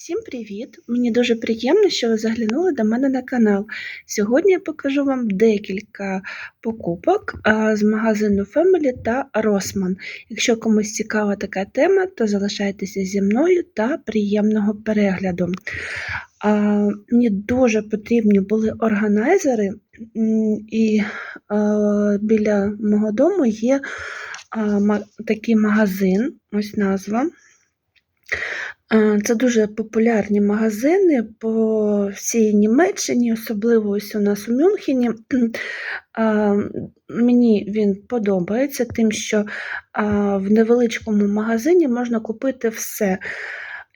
Всім привіт! Мені дуже приємно, що ви заглянули до мене на канал. Сьогодні я покажу вам декілька покупок з магазину Family та Rossmann. Якщо комусь цікава така тема, то залишайтеся зі мною та приємного перегляду. Мені дуже потрібні були органайзери, і біля мого дому є такий магазин, ось назва. Це дуже популярні магазини по всій Німеччині, особливо ось у нас у Мюнхені. Мені він подобається тим, що в невеличкому магазині можна купити все.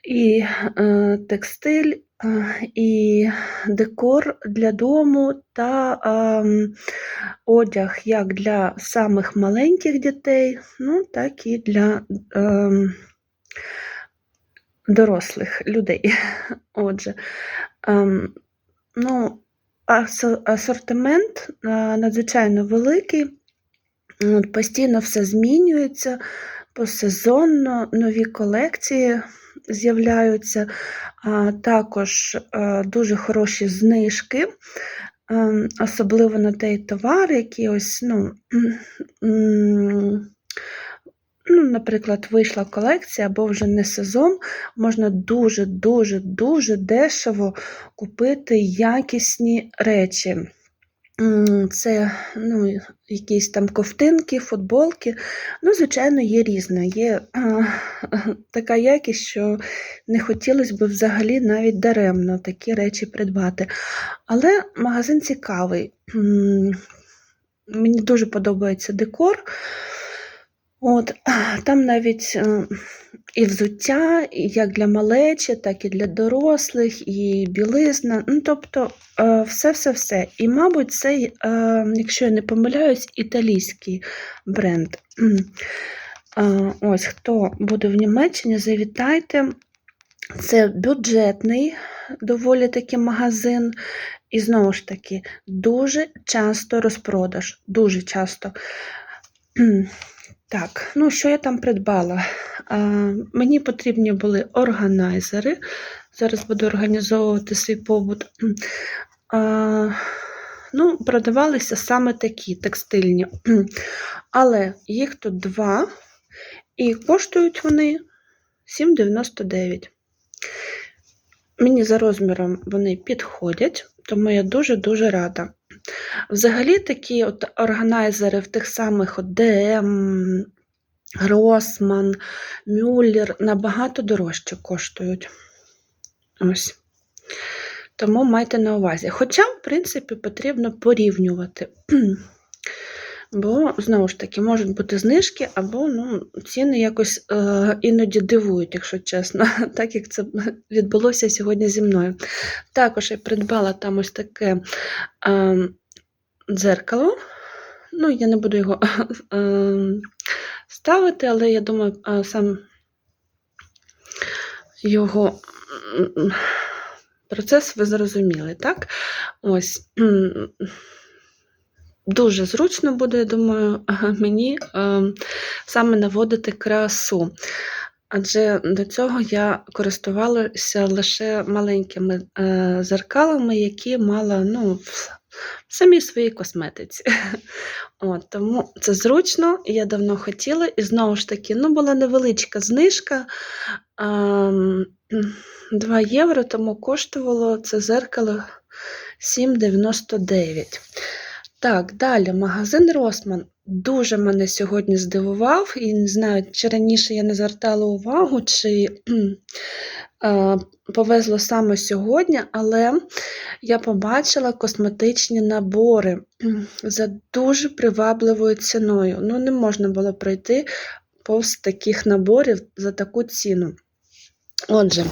І е, текстиль, і декор для дому та ем, одяг як для самих маленьких дітей, ну, так і для. Дорослих людей. Отже, ем, ну, асортимент е, надзвичайно великий, постійно все змінюється, посезонно нові колекції з'являються, також е, дуже хороші знижки. ем, Особливо на той товар, який ось, ну, ну, наприклад, вийшла колекція або вже не сезон, можна дуже-дуже дуже дешево купити якісні речі. Це ну, якісь там ковтинки, футболки. Ну, звичайно, є різне. Є а, така якість, що не хотілося б взагалі навіть даремно такі речі придбати. Але магазин цікавий. Мені дуже подобається декор. От, там навіть е, і взуття, як для малечі, так і для дорослих, і білизна. Ну, тобто е, все-все-все. І, мабуть, це, е, якщо я не помиляюсь, італійський бренд. Ось хто буде в Німеччині, завітайте. Це бюджетний доволі таки магазин. І знову ж таки, дуже часто розпродаж. Дуже часто. Так, ну що я там придбала? А, мені потрібні були органайзери. Зараз буду організовувати свій побут. А, ну, продавалися саме такі текстильні. Але їх тут два, і коштують вони 7,99. Мені за розміром вони підходять, тому я дуже-дуже рада. Взагалі такі от органайзери в тих самих DM, Grossman, Мюллер набагато дорожче коштують. Ось. Тому майте на увазі. Хоча, в принципі, потрібно порівнювати. Бо, знову ж таки, можуть бути знижки, або ну, ціни якось е, іноді дивують, якщо чесно, так як це відбулося сьогодні зі мною. Також я придбала там ось таке е, дзеркало. Ну, я не буду його е, ставити, але я думаю, е, сам його процес ви зрозуміли, так? Ось. Дуже зручно буде, я думаю, мені е, саме наводити красу. Адже до цього я користувалася лише маленькими зеркалами, які мала ну, в самій своїй косметиці. От, тому це зручно, я давно хотіла, і знову ж таки, ну, була невеличка знижка. ем, 2 євро, тому коштувало це зеркало 7,99. Так, далі магазин Росман дуже мене сьогодні здивував, і не знаю, чи раніше я не звертала увагу, чи повезло саме сьогодні, але я побачила косметичні набори за дуже привабливою ціною. Ну, не можна було пройти повз таких наборів за таку ціну. Отже,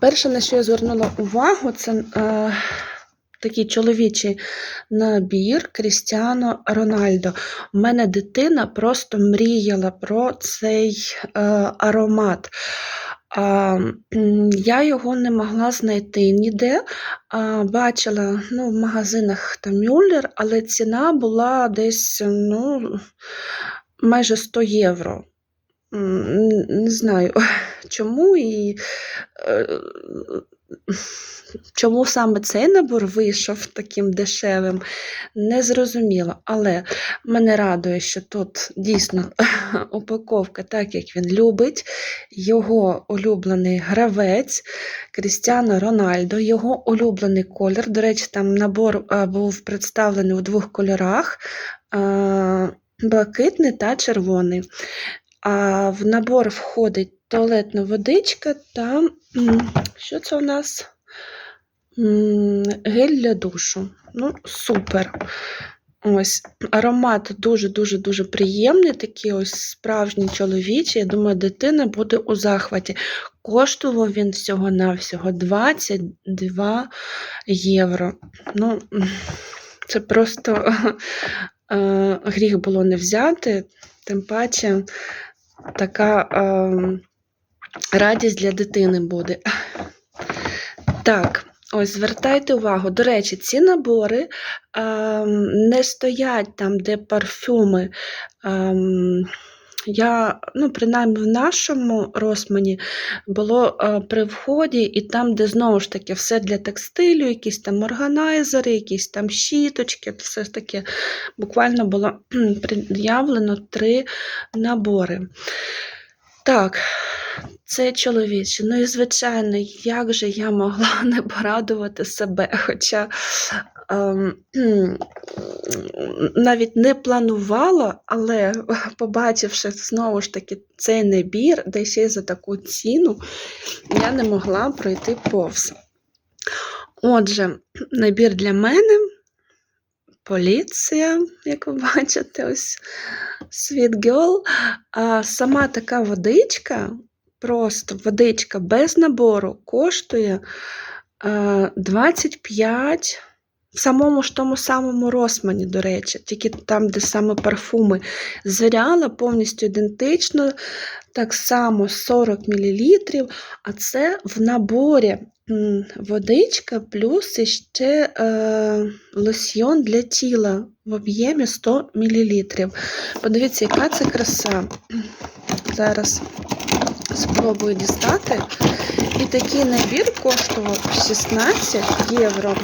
перше, на що я звернула увагу, це е, такий чоловічий набір Крістіано Рональдо. У мене дитина просто мріяла про цей е, аромат. А, я його не могла знайти ніде. А, бачила ну, в магазинах там Мюллер, але ціна була десь ну, майже 100 євро. Не знаю, чому і е, чому саме цей набор вийшов таким дешевим, не зрозуміло. Але мене радує, що тут дійсно упаковка, так як він любить, його улюблений гравець Крістіано Рональдо, його улюблений колір. До речі, там набор е, був представлений у двох кольорах. е, Блакитний та червоний. А в набор входить туалетна водичка та що це у нас? Гель для душу. Ну, супер. Ось аромат дуже-дуже дуже приємний, такий ось справжній чоловічий. Я думаю, дитина буде у захваті. Коштував він всього-навсього 22 євро. Ну, це просто е, гріх було не взяти, тим паче така е, радість для дитини буде. Так, ось звертайте увагу. До речі, ці набори ем, не стоять там, де парфюми. Ем, я, ну, принаймні в нашому розмані було е, при вході, і там, де знову ж таки все для текстилю, якісь там органайзери, якісь там щіточки, все ж таки буквально було пред'явлено три набори. Так, це чоловіче. Ну і звичайно, як же я могла не порадувати себе, хоча ем, навіть не планувала, але побачивши знову ж таки цей набір, де ще й за таку ціну, я не могла пройти повз. Отже, набір для мене. Поліція, як ви бачите, ось Sweet Girl. А сама така водичка, просто водичка без набору, коштує е, 25 в самому ж тому самому Росмані, до речі, тільки там, де саме парфуми. Звіряла повністю ідентично, так само 40 мл, а це в наборі водичка плюс іще е, лосьйон для тіла в об'ємі 100 мл. Подивіться, яка це краса. Зараз спробую дістати. І такий набір коштував 16 євро.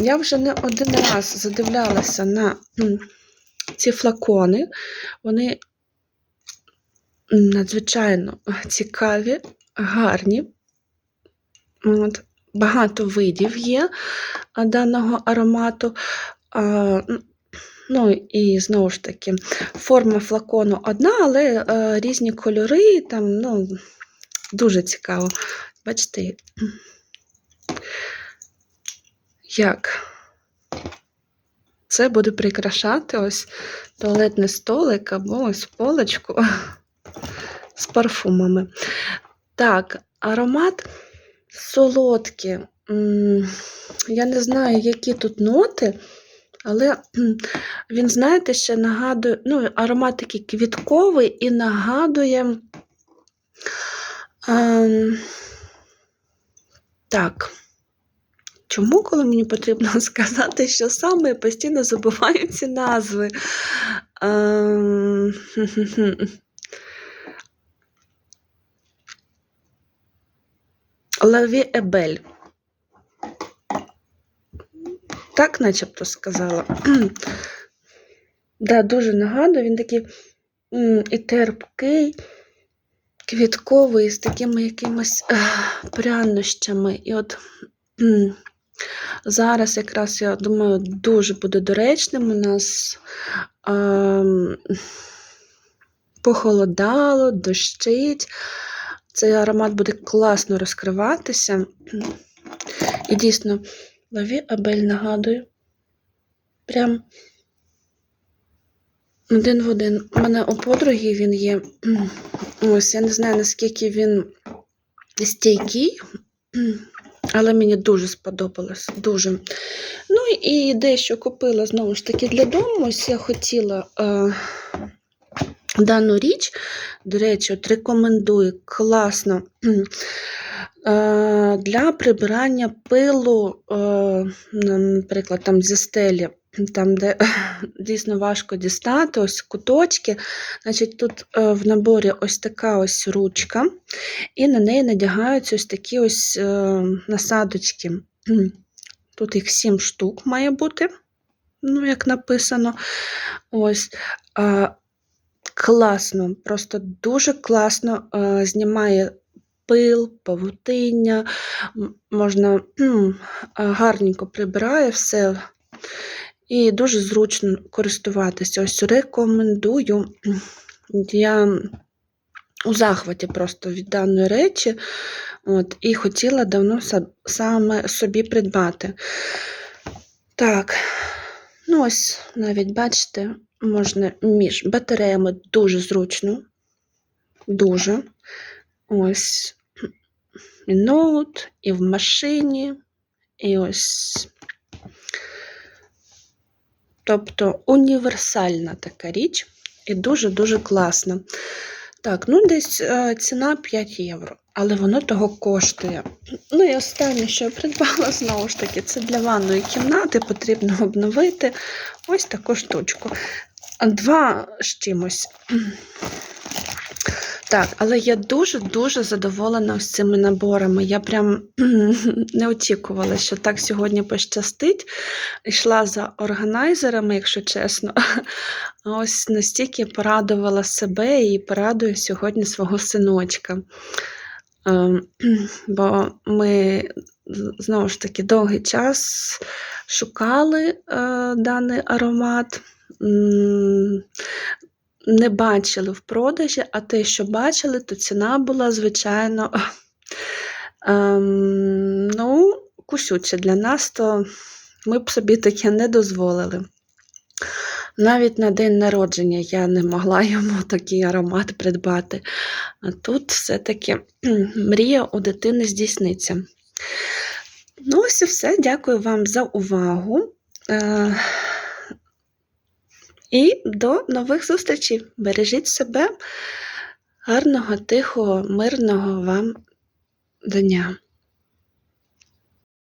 Я вже не один раз задивлялася на ці флакони. Вони надзвичайно цікаві, гарні. От. Багато видів є даного аромату. Ну і знову ж таки, форма флакону одна, але е, різні кольори, там, ну, дуже цікаво. Бачите, як це буде прикрашати ось туалетний столик або ось полочку з парфумами. Так, аромат солодкий. Я не знаю, які тут ноти, але він, знаєте, ще нагадує, ну, аромат такий квітковий і нагадує. ем, так. Чому, коли мені потрібно сказати, що саме я постійно забуваю ці назви? Ем, Лаві Ебель. Так, начебто сказала. Да, дуже нагадую, він такий і терпкий, квітковий, з такими якимось ах, прянощами. І от зараз якраз, я думаю, дуже буде доречним. У нас ем, похолодало, дощить. Цей аромат буде класно розкриватися. І дійсно, лаві Абель нагадую. Прям один в один. У мене у подруги він є. Ось, я не знаю, наскільки він стійкий, але мені дуже сподобалось. Дуже. Ну і дещо купила знову ж таки для дому. Ось я хотіла. Е, Дану річ, до речі, от рекомендую класно для прибирання пилу, е, наприклад, там зі стелі. там, де дійсно важко дістати, ось куточки. Значить, тут е, в наборі ось така ось ручка, і на неї надягаються ось такі ось е, насадочки. Тут їх 7 штук має бути, ну, як написано. Ось. Класно, просто дуже класно е, знімає пил, павутиння, можна гарненько прибирає все. І дуже зручно користуватися. Ось рекомендую. Я у захваті просто від даної речі. От, і хотіла давно саме собі придбати. Так, ну ось навіть бачите, можна між батареями дуже зручно. Дуже. Ось і ноут, і в машині, і ось. Тобто універсальна така річ і дуже-дуже класна. Так, ну десь е, ціна 5 євро, але воно того коштує. Ну і останнє, що я придбала, знову ж таки, це для ванної кімнати потрібно обновити ось таку штучку. Два з чимось. Так, але я дуже-дуже задоволена ось цими наборами. Я прям не очікувала, що так сьогодні пощастить. Йшла за органайзерами, якщо чесно. А ось настільки порадувала себе і порадую сьогодні свого синочка. Ем, Бо ми знову ж таки довгий час шукали е, даний аромат. Не бачили в продажі, а те, що бачили, то ціна була, звичайно, ем, ну, кусюча для нас, то ми б собі таке не дозволили. Навіть на день народження я не могла йому такий аромат придбати. А тут все-таки мрія у дитини здійсниться. Ну, ось і все. Дякую вам за увагу. І до нових зустрічей. Бережіть себе. Гарного, тихого, мирного вам дня.